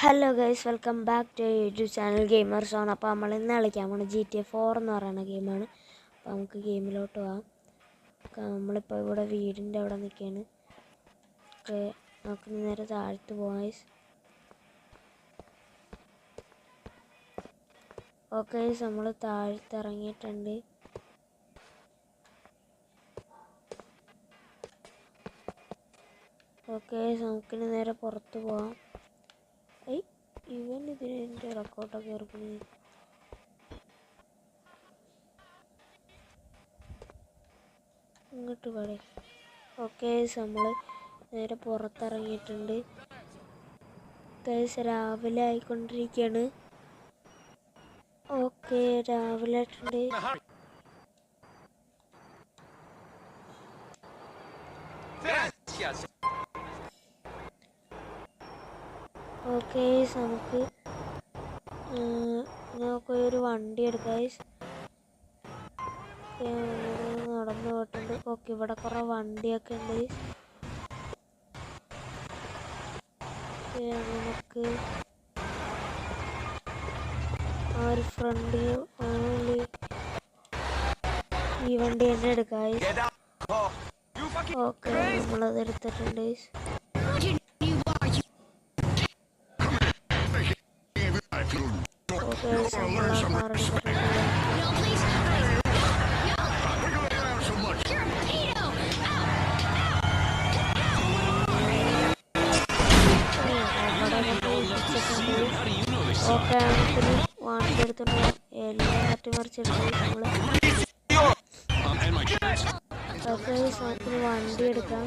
Hello guys welcome back to YouTube channel gamer zone അപ്പോൾ നമ്മൾ ഇന്ന് കളിക്കാൻ പോണ ജി ടി എ ഫോർ എന്ന് പറയുന്ന ഗെയിമാണ് അപ്പോൾ നമുക്ക് ഗെയിമിലോട്ട് പോകാം നമ്മളിപ്പോൾ ഇവിടെ വീടിന്റെ അവിടെ നിൽക്കുകയാണ്. ഓക്കെ നമുക്ക് നേരെ താഴ്ത്ത് പോയി ഓക്കെ നമ്മൾ താഴ്ത്തിറങ്ങിയിട്ടുണ്ട് ഓക്കെ നമുക്കിന് നേരെ പുറത്ത് ഐ ഇവൻ ഇതിന് എന്റെ റെക്കോർഡൊക്കെ ഇറക്കുന്നത് ഇങ്ങോട്ട് പടേ. ഓക്കെ നമ്മൾ നേരെ പുറത്തിറങ്ങിയിട്ടുണ്ട്. കേസ് രാവിലെ ആയിക്കൊണ്ടിരിക്കുകയാണ് ഓക്കെ രാവിലെ ആയിട്ടുണ്ട്. ഓക്കെ നമുക്ക് നമുക്ക് ഒരു വണ്ടി എടുക്കാം നടന്നു പോയിട്ടുണ്ട്. ഓക്കെ ഇവിടെ കുറേ വണ്ടിയൊക്കെ ഉണ്ട്. നമുക്ക് ആ ഒരു ഫ്രണ്ട് ഈ വണ്ടി തന്നെ എടുക്കാം. Oh, ഓക്കെ നമ്മളത് എടുത്തിട്ടുണ്ട് ആ കാർ എടുത്തിട്ടുണ്ട് ഓക്കെ നമുക്കൊരു വണ്ടി എടുത്തിട്ട് എല്ലാം തട്ടിമറിച്ചെടുത്ത് നമ്മൾ വണ്ടി എടുക്കാം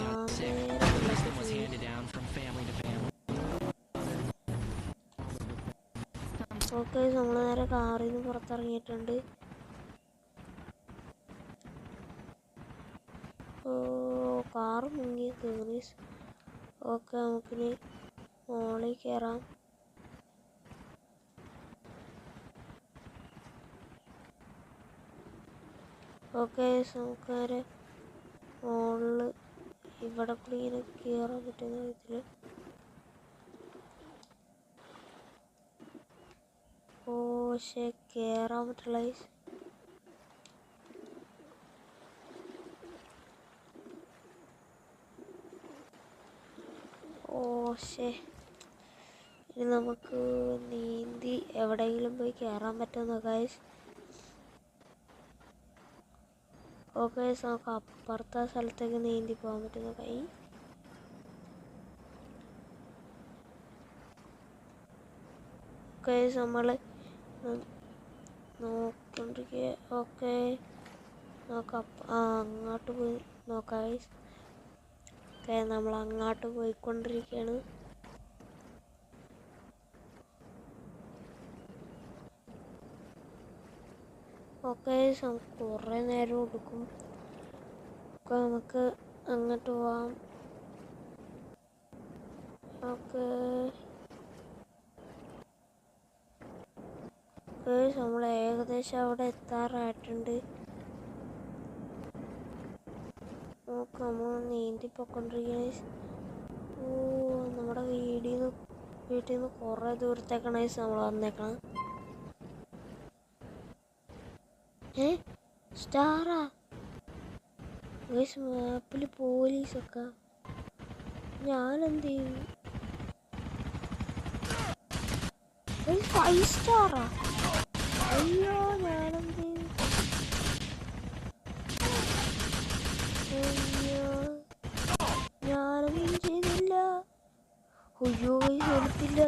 ഓക്കെ നമ്മൾ നേരെ കാറിൽ നിന്ന് പുറത്തിറങ്ങിയിട്ടുണ്ട് കാർ മുങ്ങി കയറി ഓക്കെ നമുക്കിനി മോളിൽ കയറാം ഓക്കെ നമുക്ക് നേരെ മോളിൽ ഇവിടെ കൂടി ഇങ്ങനെ കയറാൻ പറ്റുന്ന വിധത്തിൽ ഓ പക്ഷേ കയറാൻ പറ്റില്ല guys. ഓ ശേ ഇനി നമുക്ക് നീന്തി എവിടെയെങ്കിലും പോയി കയറാൻ പറ്റുമോ ഗൈസ് ഓക്കെ നമുക്ക് അപ്പുറത്തെ സ്ഥലത്തേക്ക് നീന്തി പോകാൻ പറ്റുന്ന കൈ? ഓക്കെ നമ്മൾ നോക്കൊണ്ടിരിക്കുക ഓക്കെ. നോക്കാം അങ്ങോട്ട് പോയി. നോക്കാം. ഓക്കെ നമ്മൾ അങ്ങോട്ട് പോയിക്കൊണ്ടിരിക്കുകയാണ്. ഓക്കെ കുറേ നേരം എടുക്കും. ഒക്കെ നമുക്ക് അങ്ങോട്ട് പോവാം. ഓക്കെ. നമ്മൾ ഏകദേശം അവിടെ എത്താറായിട്ടുണ്ട്. നോക്കാം നമ്മൾ നീന്തി പൊക്കൊണ്ടിരിക്കണ ഓ നമ്മുടെ വീടിൽ നിന്ന് വീട്ടിൽ നിന്ന് കുറേ ദൂരത്തേക്കാണ് നമ്മൾ വന്നേക്കണം. ഏ സ്റ്റാറാ. ഗൈസ് മാപ്പിൽ പോലീസൊക്കെ. ഞാനെന്ത് ചെയ്യും? ഫൈവ് സ്റ്റാറാ അയ്യോ ഞാനെന്ത്? അയ്യോ ഞാനൊന്നും ചെയ്തില്ല. അയ്യോ എടുത്തില്ല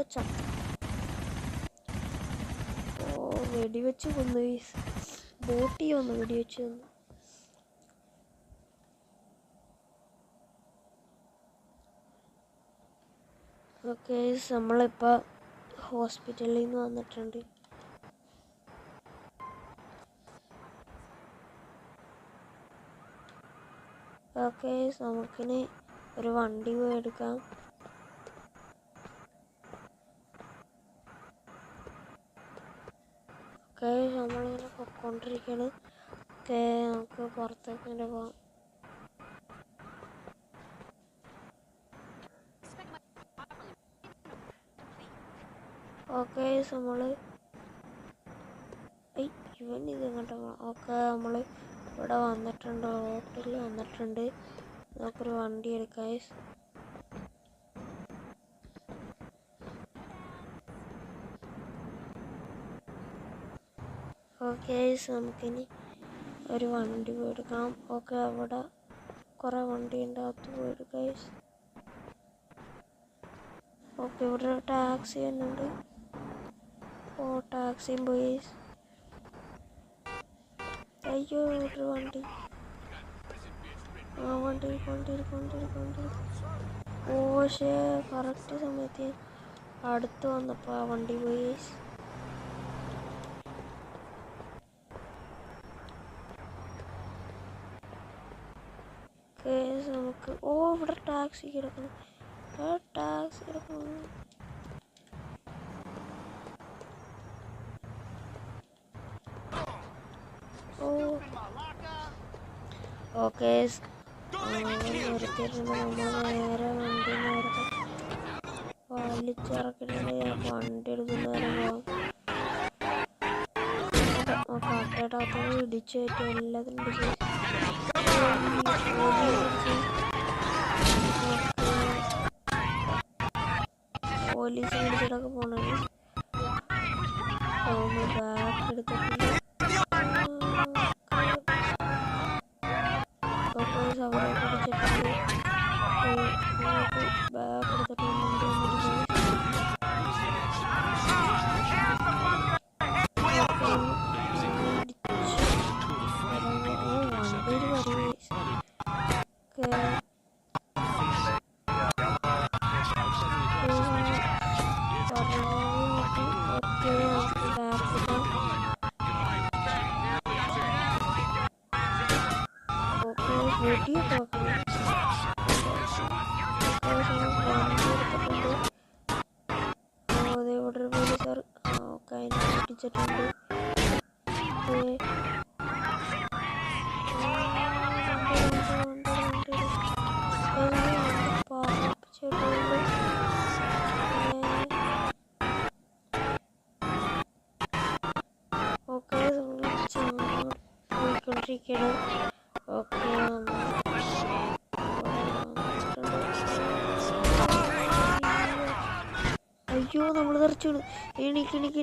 ഓ വെടിവെച്ച് കൊന്നു ഗൈസ് ബോട്ടി വന്നു വെടിവെച്ച് കൊന്നു. ഓക്കെ നമ്മളിപ്പോൾ ഹോസ്പിറ്റലിൽ നിന്ന് വന്നിട്ടുണ്ട്. ഓക്കെ നമുക്കിനി ഒരു വണ്ടി പോയി എടുക്കാം. ഓക്കെ നമ്മളിങ്ങനെ പൊക്കോണ്ടിരിക്കുകയാണ് ഓക്കെ നമുക്ക് പുറത്തേക്ക് ഇങ്ങനെ പോകാം ഓക്കെ നമ്മൾ ഇവൻ ഇത് ഇങ്ങോട്ട് ഓക്കെ നമ്മൾ ഇവിടെ വന്നിട്ടുണ്ട് ഹോട്ടലിൽ വന്നിട്ടുണ്ട് നമുക്കൊരു വണ്ടി എടുക്കാം. ഓക്കെ നമുക്കിനി ഒരു വണ്ടി പോയെടുക്കാം ഓക്കെ അവിടെ കുറേ വണ്ടി ഉണ്ട് അകത്ത് പോയി എടുക്കാം guys. ഓക്കെ ഇവിടെ ടാക്സി തന്നെ ഉണ്ട് ഓ ടാക്സിയും പോയി. അയ്യോ ഒരു വണ്ടി. ആ വണ്ടി വണ്ടി ഓ പക്ഷേ കറക്റ്റ് സമയത്ത് അടുത്ത് വന്നപ്പോൾ ആ വണ്ടി പോയി. നമുക്ക് ഓ ഇവിടെ ടാക്സി കിടക്കുന്നു. ടാക്സി കിടക്കുന്നു. ഓക്കെ നമ്മൾ നേരെ വണ്ടി നേരത്തെ വലിച്ചിറക്കിട്ടുണ്ട് വണ്ടി എടുക്കുന്നവരെ പോകും കാട്ടയുടെ അകത്ത് ഇടിച്ചു കയറ്റി എല്ലാത്തിനും പോലീസ് പിടിച്ചിട്ടൊക്കെ പോണേ ബാക്ക് എടുത്തിട്ടുണ്ട്. bisa berapa cepat. Bapak tetap menunggu. Order sir okay ഒട്ടിച്ചിട്ടുണ്ട് okay വിളിക്കൊണ്ടിരിക്കണം അയ്യോ നമ്മൾ തെറിച്ചു എണീക്ക് എണീക്ക്